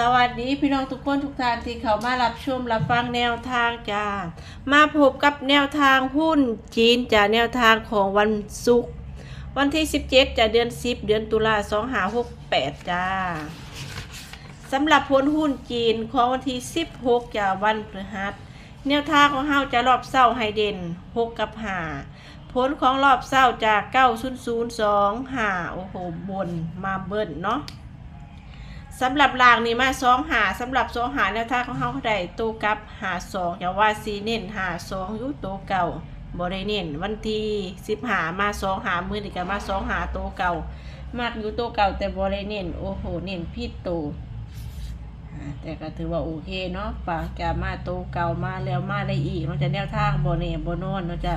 สวัสดีพี่น้องทุกคนทุกท่านที่เขามารับชมรับฟังแนวทางจ้ามาพบกับแนวทางหุ้นจีนจากแนวทางของวันศุกร์วันที่ 17จากเดือน 10 เดือนตุลา2568จ้าสำหรับผลหุ้นจีนของวันที่ 16จากวันพฤหัสแนวทางของเฮาจะรอบเศร้าไฮเด่น6กับ5ผลของรอบเศร้าจาก9002 5โอ้โหบนมาเบิ้ลเนาะ สำหรับรางนี้มาสองหาสำหรับสองหาแนวทางของเฮาได้ตัวกับหาสองอย่าว่าสีเน้นหาสองอยู่ตัวเก่าบ่ได้เน้นวันที่สิบหามาสองหามือนี่ก็มาสองหาตัวเก่ามากอยู่ตัวเก่าแต่บ่ได้เน้นโอ้โหเน้นผิดตัวแต่ก็ถือว่าโอเคเนาะปากจะมาตัวเก่ามาแล้วมาได้อีกเนาะจะแนวทางบ่แน่บ่นนเนาะจ้ะ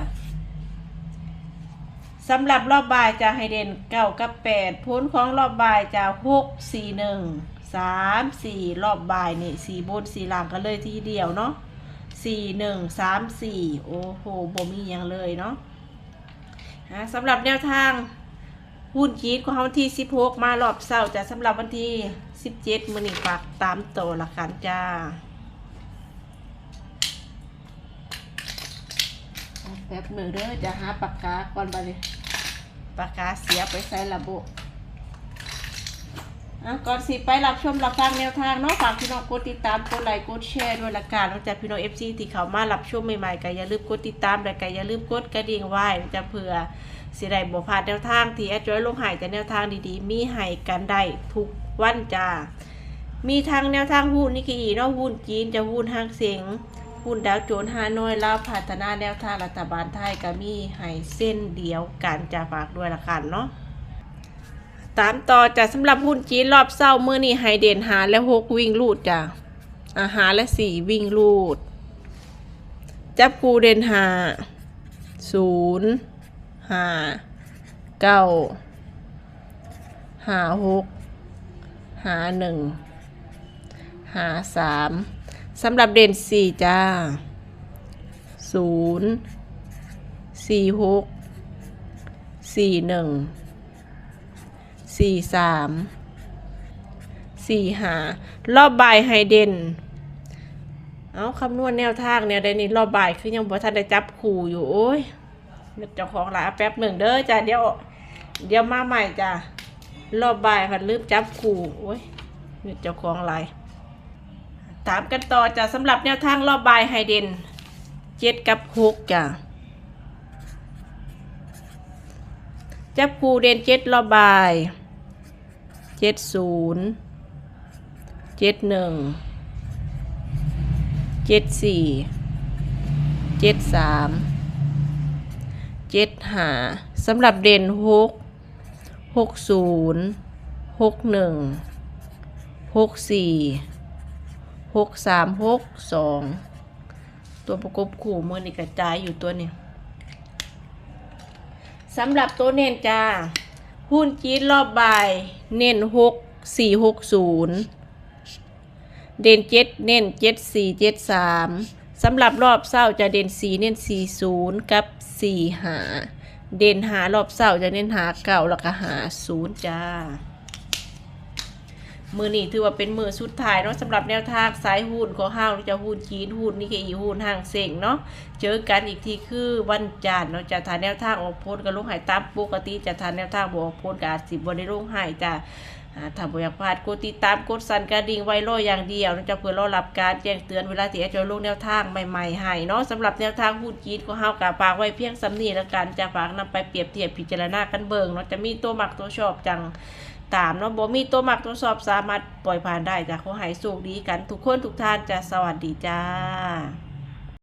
สำหรับรอบบ่ายจะให้เด่นเก้ากับแปดผลของรอบบ่ายจะหกสี่หนึ่งสามสี่รอบบ่ายนี่สี่บนสี่หล่างกันเลยทีเดียวเนาะสี่หนึ่งสามสี่โอ้โหบ่มีอย่างเลยเนาะอะสำหรับแนวทางหุ้นจีดของเขาวันที่สิบหกมารอบเสาร์จะสำหรับวันที่สิบเจ็ดมือนี่ฝากตามโตละกันจ้าแป๊บหนึ่งเด้อจะหาปากกาก่อนไปเลย ปากกาเสียไปใส่ระบบก่อนสิไปรับชมรับฟังแนวทางเนาะฝากพี่น้องกดติดตามกดไลค์กดแชร์ด้วยละกันนอกจากพี่น้องเอฟซีที่เขามารับชมใหม่ๆก็อย่าลืมกดติดตามและก็อย่าลืมกดกระดิ่งไว้จะเผื่อสิได้บ่พลาดแนวทางที่แอดจอยลงหายแต่แนวทางดีๆ มีให้กันได้ทุกวันจ้ามีทางแนวทางหุ้นนิกกอีเนาะหุ้นจีนจะหุ้นห้างเสียง หุ้นดาวโจนฮานอยลาวพัฒนาแนวทางรัฐบาลไทยก็มีให้เส้นเดียวกันจะฝากด้วยละกันเนาะตามต่อจะสำหรับหุ้นจีนรอบเศร้าเมื่อนี้ไฮเด่นหาและหกวิ่งลูดจ้ะอาหารและสี่วิ่งลูด จับคูเด่นหาศูนย์หาเก้าหาหกหาหนึ่งหาสาม สำหรับเด่นสี่จ้าศูนย์สี่หกสี่หนึ่งสี่สามสี่หารอบบ่ายไฮเด่นเอาคำนวณแนวทางเนี่ยได้นี่รอบบ่ายคือยังบ่ทันได้จับคู่อยู่โอ้ยเจ้าของหลายแป๊บหนึ่งเด้อจ้าเดี๋ยวเดี๋ยวมาใหม่จ้ารอบบ่ายพันลืมจับคู่โอ้ยเจ้าของหลาย ถามกันต่อจ้ะสำหรับแนวทางรอบบายไฮเดนเจ็ดกับหกจ้ะจับคูเดนเจ็ดรอบบายเจ็ดศูนย์เจ็ดหนึ่งเจ็ดสี่เจ็ดสามเจ็ดหาสำหรับเด่นหกหกศูนย์หกหนึ่งหกสี่ หกสามหกสองตัวประกบคู่มือนี่กระจายอยู่ตัวนี้สำหรับตัวเน้นจ้า หุ้นจีนรอบบ่าย เน้นหกสี่หกศูนย์เด่นเจ็ดเน้นเจ็ดสี่เจ็ดสามสำหรับรอบเศร้าจะเด่นสี่เน้นสี่ศูนย์กับสี่หาเด่นหารอบเศร้าจะเน้นหาเก่าแล้วก็หาศูนย์จ้า มือนี้ถือว่าเป็นมือสุดท้ายเนาะสำหรับแนวทางสายหุ้นของห้างจะหุ้นจีนหุ้นนี่คือหุ้นห้างเซ็งเนาะเจอกันอีกทีคือวันจันทร์เนาะจะทานแนวทางออกโพสกับลงหายตามปกติจะทานแนวทางบออกโพสกับอาจสิบบได้ลงหายจ้ะถ้าบอยากพลาดกดติดตามกดสั่นกระดิ่งไว้รออย่างเดียวเนาะจะเพื่อรอรับการแจ้งเตือนเวลาที่จะลงแนวทางใหม่ๆให้เนาะสำหรับแนวทางหุ้นจีนของเฮากับฝากไว้เพียงสำนีแล้วกันจะฝากนำไปเปรียบเทียบพิจารณากันเบิ่งเนาะจะมีตัวหมักตัวชอบจัง ตามเนาะบ่มีตัวหมักตัวสอบสามารถปล่อยผ่านได้จ้ะขอให้สุขดีกันทุกคนทุกท่านจะสวัสดีจ้า